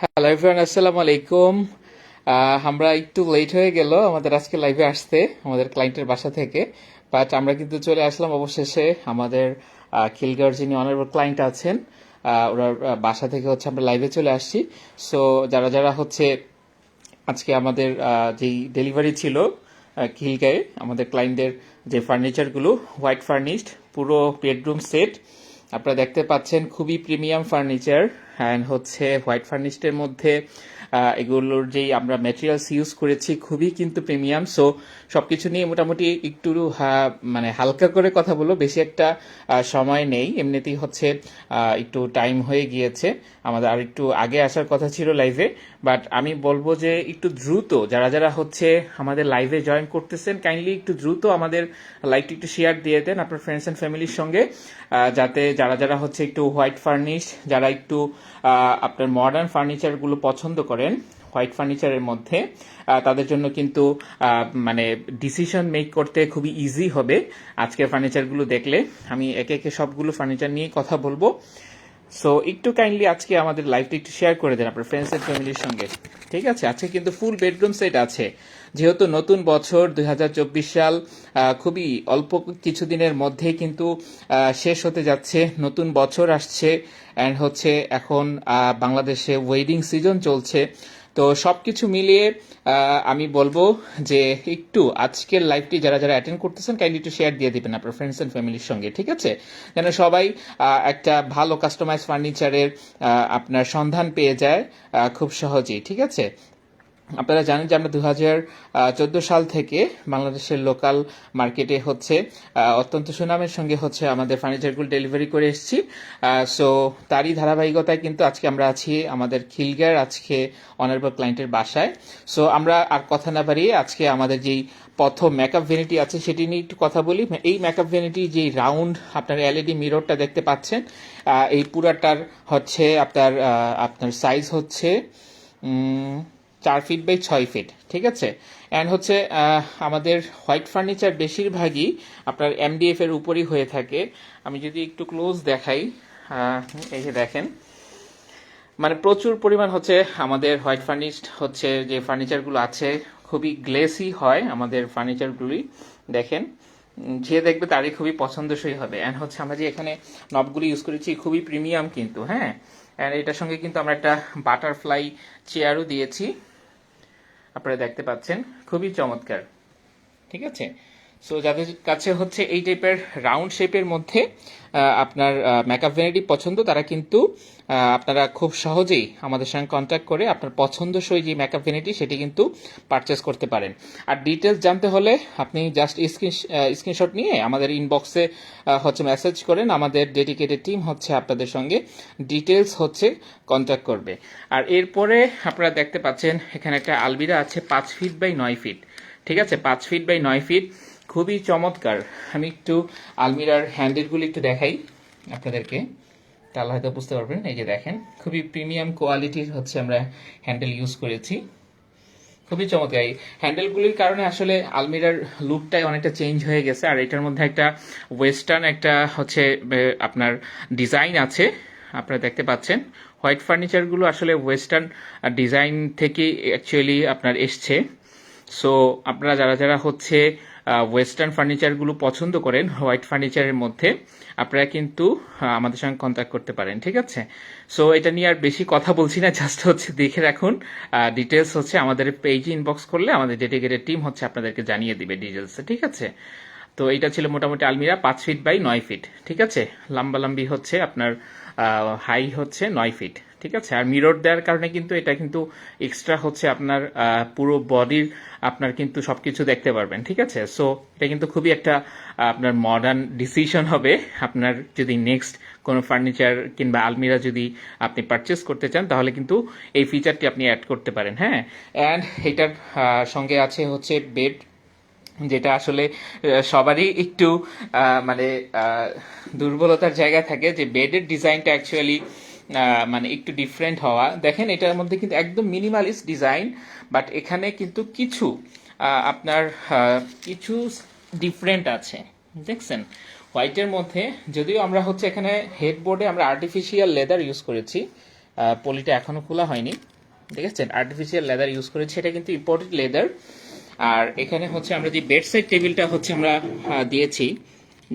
Hello everyone আসসালামু আলাইকুম আমরা একটু লেট হয়ে গেল আমাদের আজকে লাইভে আসতে, আমাদের ক্লায়েন্টের বাসা থেকে। বাট আমরা কিন্তু চলে আসলাম অবশেষে আমাদের খিলগাঁওর যিনি অনারেবল ক্লায়েন্ট আছেন ওনার বাসা থেকে হচ্ছে আমরা লাইভে চলে আসছি। সো যারা যারা হচ্ছে আজকে আমাদের যেই ডেলিভারি ছিল খিলগায়ে আমাদের ক্লায়েন্টদের যে ফার্নিচারগুলো হোয়াইট ফার্নিশড পুরো বেডরুম সেট আপনারা দেখতে পাচ্ছেন খুবই প্রিমিয়াম ফার্নিচার অ্যান্ড হচ্ছে হোয়াইট ফার্নিশডের মধ্যে এগুলোর যেই আমরা ম্যাটেরিয়ালস ইউজ করেছি খুবই কিন্তু প্রিমিয়াম সো সব কিছু নিয়ে মোটামুটি একটু মানে হালকা করে কথা বলব, বেশি একটা সময় নেই। এমনিতেই হচ্ছে একটু টাইম হয়ে গিয়েছে। আমাদের আর একটু আগে আসার কথা ছিল লাইভে বাট আমি বলব যে একটু দ্রুত, যারা যারা হচ্ছে আমাদের লাইভে জয়েন করতেছেন কাইন্ডলি একটু দ্রুত আমাদের লাইভটি একটু শেয়ার দিয়ে দেন আপনার ফ্রেন্ডস অ্যান্ড ফ্যামিলির সঙ্গে। যাতে যারা যারা হচ্ছে একটু হোয়াইট ফার্নিশ যারা একটু আপনার মডার্ন ফার্নিচারগুলো পছন্দ করেন হোয়াইট ফার্নিচারের মধ্যে তাদের জন্য কিন্তু মানে ডিসিশন মেক করতে খুবই ইজি হবে। আজকের ফার্নিচারগুলো দেখলে আমি একে একে সবগুলো ফার্নিচার নিয়ে কথা বলব। সো একটু কাইন্ডলি আজকে আমাদের লাইভটা একটু শেয়ার করে দেন আপনার ফ্রেন্ডস এন্ড ফ্যামিলির সঙ্গে। ঠিক আছে? আজকে কিন্তু ফুল বেডরুম সেট আছে। যেহেতু নতুন বছর দুই হাজার চব্বিশ সাল খুবই অল্প কিছুদিনের মধ্যে কিন্তু শেষ হতে যাচ্ছে। নতুন বছর আসছে। অ্যান্ড হচ্ছে এখন বাংলাদেশে ওয়েডিং সিজন চলছে। তো সব কিছু মিলিয়ে আমি বলব যে একটু আজকের লাইভটি যারা যারা অ্যাটেন্ড করতেছেন কাইন্ডলি একটু শেয়ার দিয়ে দিবেন আপনার ফ্রেন্ডস অ্যান্ড ফ্যামিলির সঙ্গে, ঠিক আছে? যেন সবাই একটা ভালো কাস্টমাইজ ফার্নিচারের আপনার সন্ধান পেয়ে যায় খুব সহজেই, ঠিক আছে? আপনারা জানেন যে আমরা দু হাজার চোদ্দ সাল থেকে বাংলাদেশের লোকাল মার্কেটে হচ্ছে অত্যন্ত সুনামের সঙ্গে হচ্ছে আমাদের ফার্নিচারগুলো ডেলিভারি করে এসেছি। সো তারই ধারাবাহিকতায় কিন্তু আজকে আমরা আছি আমাদের খিলগার আজকে অনারেবল ক্লায়েন্টের বাসায়। সো আমরা আর কথা না বাড়িয়ে আজকে আমাদের যেই প্রথম মেকআপ ভ্যানিটি আছে সেটি নিয়ে একটু কথা বলি। এই মেকআপ ভ্যানিটি যেই রাউন্ড আপনার এলইডি মিররটা দেখতে পাচ্ছেন এই পুরাটার হচ্ছে আপনার আপনার সাইজ হচ্ছে চার ফিট বাই ছয় ফিট ঠিক আছে? অ্যান্ড হচ্ছে আমাদের হোয়াইট ফার্নিচার বেশিরভাগই আপনার এমডিএফ এর উপরই হয়ে থাকে। আমি যদি একটু ক্লোজ দেখাই এই যে দেখেন। মানে প্রচুর পরিমাণ হচ্ছে আমাদের হোয়াইট ফার্নিশড হচ্ছে যে ফার্নিচারগুলো আছে, খুবই গ্লেসি হয় আমাদের ফার্নিচারগুলি দেখেন, যে দেখবে তারই খুবই পছন্দসই হবে। অ্যান্ড হচ্ছে আমরা যে এখানে নবগুলি ইউজ করেছি, খুবই প্রিমিয়াম কিন্তু হ্যাঁ? অ্যান্ড এটার সঙ্গে কিন্তু আমরা একটা বাটারফ্লাই চেয়ারও দিয়েছি। আপনারা দেখতে পাচ্ছেন খুবই চমৎকার। ঠিক আছে? সো যাদের কাছে হচ্ছে এই টাইপের রাউন্ড শেপের মধ্যে আপনার মেকআপ ভ্যানিটি পছন্দ, তারা কিন্তু আপনারা খুব সহজেই আমাদের সঙ্গে কন্ট্যাক্ট করে আপনার পছন্দসই যে মেকআপ ভ্যানিটি সেটি কিন্তু পারচেস করতে পারেন। আর ডিটেলস জানতে হলে আপনি জাস্ট স্ক্রিন স্ক্রিনশট নিয়ে আমাদের ইনবক্সে হচ্ছে মেসেজ করেন। আমাদের ডেডিকেটেড টিম হচ্ছে আপনাদের সঙ্গে ডিটেলস হচ্ছে কন্ট্যাক্ট করবে। আর এরপরে আপনারা দেখতে পাচ্ছেন, এখানে একটা আলবিরা আছে, পাঁচ ফিট বাই নয় ফিট ঠিক আছে? পাঁচ ফিট বাই নয় ফিট খুবই চমৎকার। আমি একটু আলমিরার হ্যান্ডেলগুলি একটু দেখাই আপনাদেরকে। তাহলে হয়তো বুঝতে পারবেন, এই যে দেখেন, খুবই প্রিমিয়াম কোয়ালিটির হচ্ছে আমরা হ্যান্ডেল ইউজ করেছি। খুবই চমৎকার। এই হ্যান্ডেলগুলির কারণে আসলে আলমিরার লুকটাই অনেকটা চেঞ্জ হয়ে গেছে। আর এটার মধ্যে একটা ওয়েস্টার্ন একটা হচ্ছে আপনার ডিজাইন আছে। আপনারা দেখতে পাচ্ছেন হোয়াইট ফার্নিচারগুলো আসলে ওয়েস্টার্ন ডিজাইন থেকে অ্যাকচুয়ালি আপনার এসছে। সো আপনারা যারা যারা হচ্ছে ওয়েস্টার্ন ফার্নিচারগুলো পছন্দ করেন হোয়াইট ফার্নিচারের মধ্যে, আপনারা কিন্তু আমাদের সঙ্গে কন্ট্যাক্ট করতে পারেন, ঠিক আছে? সো এটা নিয়ে আর বেশি কথা বলছি না জাস্ট হচ্ছে দেখে রাখুন। ডিটেলস হচ্ছে আমাদের পেজে ইনবক্স করলে আমাদের ডেডিকেটেড টিম হচ্ছে আপনাদেরকে জানিয়ে দিবে ডিটেলস ঠিক আছে? তো, এটা ছিল মোটামুটি আলমিরা, পাঁচ ফিট বাই নয় ফিট ঠিক আছে? লম্বালম্বি হচ্ছে আপনার হাই হচ্ছে নয় ফিট ঠিক আছে? আর মিরর দেওয়ার কারণে কিন্তু এটা কিন্তু এক্সট্রা হচ্ছে আপনার পুরো বডির আপনার কিন্তু সবকিছু দেখতে পারবেন, ঠিক আছে? সো এটা কিন্তু খুবই একটা আপনার মডার্ন ডিসিশন হবে। আপনার যদি নেক্সট কোনো ফার্নিচার কিংবা আলমিরা যদি আপনি পারচেস করতে চান, তাহলে কিন্তু এই ফিচারটি আপনি অ্যাড করতে পারেন হ্যাঁ? অ্যান্ড এটার সঙ্গে আছে হচ্ছে বেড যেটা আসলে সবারই একটু মানে দুর্বলতার জায়গা থাকে যে বেডের ডিজাইনটা অ্যাকচুয়ালি মানে একটু ডিফারেন্ট হওয়া। দেখেন, এটার মধ্যে কিন্তু একদম মিনিমালিস্ট ডিজাইন বাট এখানে কিন্তু কিছু আপনার কিছু ডিফারেন্ট আছে। দেখছেন? হোয়াইটের মধ্যে, যদিও আমরা হচ্ছে এখানে হেডবোর্ডে আমরা আর্টিফিশিয়াল লেদার ইউজ করেছি পলিটা এখনও খোলা হয়নি। দেখেছেন? আর্টিফিশিয়াল লেদার ইউজ করেছি, এটা কিন্তু ইম্পোর্টেড লেদার আর এখানে হচ্ছে আমরা যে বেড সাইড টেবিলটা হচ্ছে আমরা দিয়েছি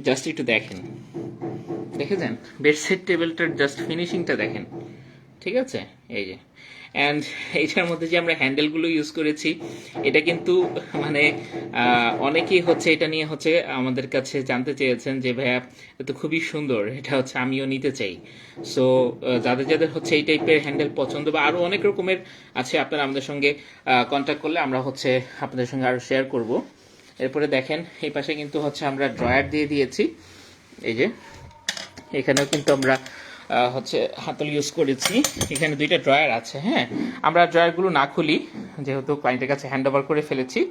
জাস্ট একটু দেখেন। দেখেছেন? বেড সাইড টেবিলটার জাস্ট ফিনিশিংটা দেখেন। ঠিক আছে? এই যে। অ্যান্ড এইটার মধ্যে যে আমরা হ্যান্ডেলগুলো ইউজ করেছি, এটা কিন্তু মানে অনেকেই হচ্ছে এটা নিয়ে হচ্ছে আমাদের কাছে জানতে চেয়েছেন যে, ভাইয়া এটা তো খুবই সুন্দর, এটা হচ্ছে আমিও নিতে চাই। সো যাদের যাদের হচ্ছে এই টাইপের হ্যান্ডেল পছন্দ বা আরও অনেক রকমের আছে, আপনারা আমাদের সঙ্গে কন্ট্যাক্ট করলে আমরা হচ্ছে আপনাদের সঙ্গে আরও শেয়ার করব। এরপরে দেখেন, এই পাশে কিন্তু হচ্ছে আমরা ড্রয়ার দিয়ে দিয়েছি। এই যে, এখানেও কিন্তু আমরা হচ্ছে হাতল ইউজ করেছি। এখানে দুইটা ড্রয়ার আছে হ্যাঁ? আমরা ড্রয়ারগুলো না খুলি, যেহেতু ক্লায়েন্টের কাছে হ্যান্ড ওভার করে ফেলেছি।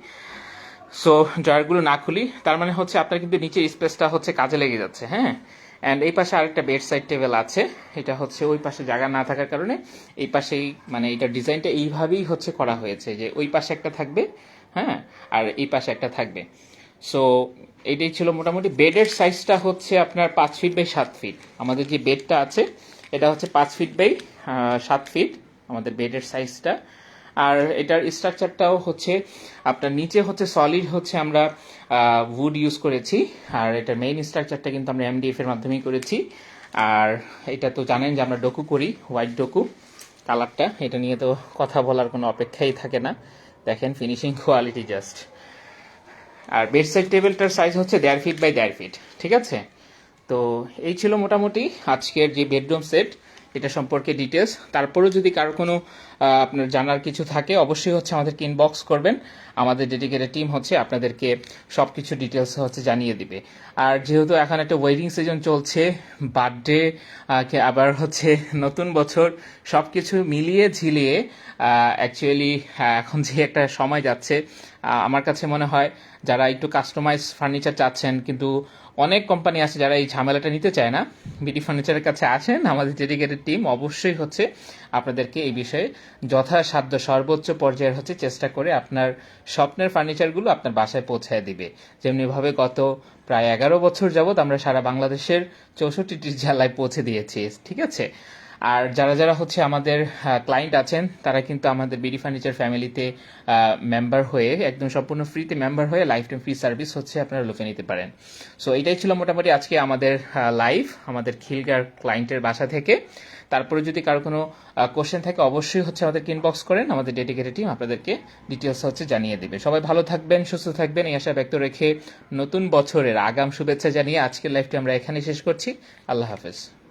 সো ড্রয়ারগুলো না খুলি, তার মানে হচ্ছে আপনার কিন্তু নিচের স্পেসটা হচ্ছে কাজে লেগে যাচ্ছে হ্যাঁ? অ্যান্ড এই পাশে আরেকটা বেড সাইড টেবিল আছে, এটা হচ্ছে ওই পাশে জায়গা না থাকার কারণে এই পাশেই মানে এটার ডিজাইনটা এইভাবেই হচ্ছে করা হয়েছে, যে ওই পাশে একটা থাকবে হ্যাঁ? আর এই পাশে একটা থাকবে। সো এটাই ছিল মোটামুটি। বেডের সাইজটা হচ্ছে আপনার পাঁচ ফিট বাই সাত ফিট আমাদের যে বেডটা আছে, এটা হচ্ছে পাঁচ ফিট বাই সাত ফিট আমাদের বেডের সাইজটা আর এটার স্ট্রাকচারটাও হচ্ছে, আপনার নিচে হচ্ছে সলিড হচ্ছে আমরা উড ইউজ করেছি। আর এটার মেইন স্ট্রাকচারটা কিন্তু আমরা এমডিএফ এর মাধ্যমেই করেছি। আর এটা তো জানেন যে আমরা ডকু করি হোয়াইট ডকু কালারটা এটা নিয়ে তো কথা বলার কোনো অপেক্ষাই থাকে না। দেখেন ফিনিশিং কোয়ালিটি জাস্ট আর বেড সাইড টেবিলটার সাইজ হচ্ছে দেড় ফিট বাই দেড় ফিট ঠিক আছে? তো এই ছিল মোটামুটি আজকের যে বেডরুম সেট এটা সম্পর্কে ডিটেলস তারপরেও যদি কারও কোনো আপনার জানার কিছু থাকে, অবশ্যই হচ্ছে আমাদেরকে ইনবক্স করবেন। আমাদের ডেডিকেটেড টিম হচ্ছে আপনাদেরকে সব কিছু ডিটেলস হচ্ছে জানিয়ে দিবে। আর যেহেতু এখন একটা ওয়েডিং সিজন চলছে বার্থডে আবার হচ্ছে নতুন বছর সব কিছু মিলিয়ে ঝিলিয়ে অ্যাকচুয়ালি এখন যে একটা সময় যাচ্ছে আমার কাছে মনে হয় যারা একটু কাস্টমাইজ ফার্নিচার চাচ্ছেন, কিন্তু অনেক কোম্পানি আছে যারা এই ঝামেলাটা নিতে চায় না বিডি ফার্নিচারের কাছে আসেন। আমাদের ডেডিকেটেড টিম অবশ্যই হচ্ছে আপনাদেরকে এই বিষয়ে যথাসাধ্য সর্বোচ্চ পর্যায়ের হচ্ছে চেষ্টা করে আপনার স্বপ্নের ফার্নিচারগুলো আপনার বাসায় পৌঁছায় দিবে। যেমনিভাবে গত প্রায় এগারো বছর যাবৎ আমরা সারা বাংলাদেশের চৌষট্টিটি জেলায় পৌঁছে দিয়েছি, ঠিক আছে? আর যারা যারা হচ্ছে আমাদের ক্লায়েন্ট আছেন, তারা কিন্তু আমাদের বিডি ফার্নিচার ফ্যামিলিতে মেম্বার হয়ে, একদম সম্পূর্ণ ফ্রিতে মেম্বার হয়ে লাইফ টাইম ফ্রি সার্ভিস হচ্ছে আপনারা লোকে নিতে পারেন। সো এটাই ছিল মোটামুটি আজকে আমাদের লাইভ আমাদের খিলগার ক্লায়েন্টের বাসা থেকে। তারপরে যদি কারও কোনো কোশ্চেন থাকে, অবশ্যই হচ্ছে আমাদেরকে ইনবক্স করেন, আমাদের ডেডিকেটেড টিম আপনাদেরকে ডিটেলস হচ্ছে জানিয়ে দেবে। সবাই ভালো থাকবেন, সুস্থ থাকবেন, এই আশা ব্যক্ত রেখে নতুন বছরের আগাম শুভেচ্ছা জানিয়ে আজকের লাইফটি আমরা এখানে শেষ করছি। আল্লাহ হাফেজ।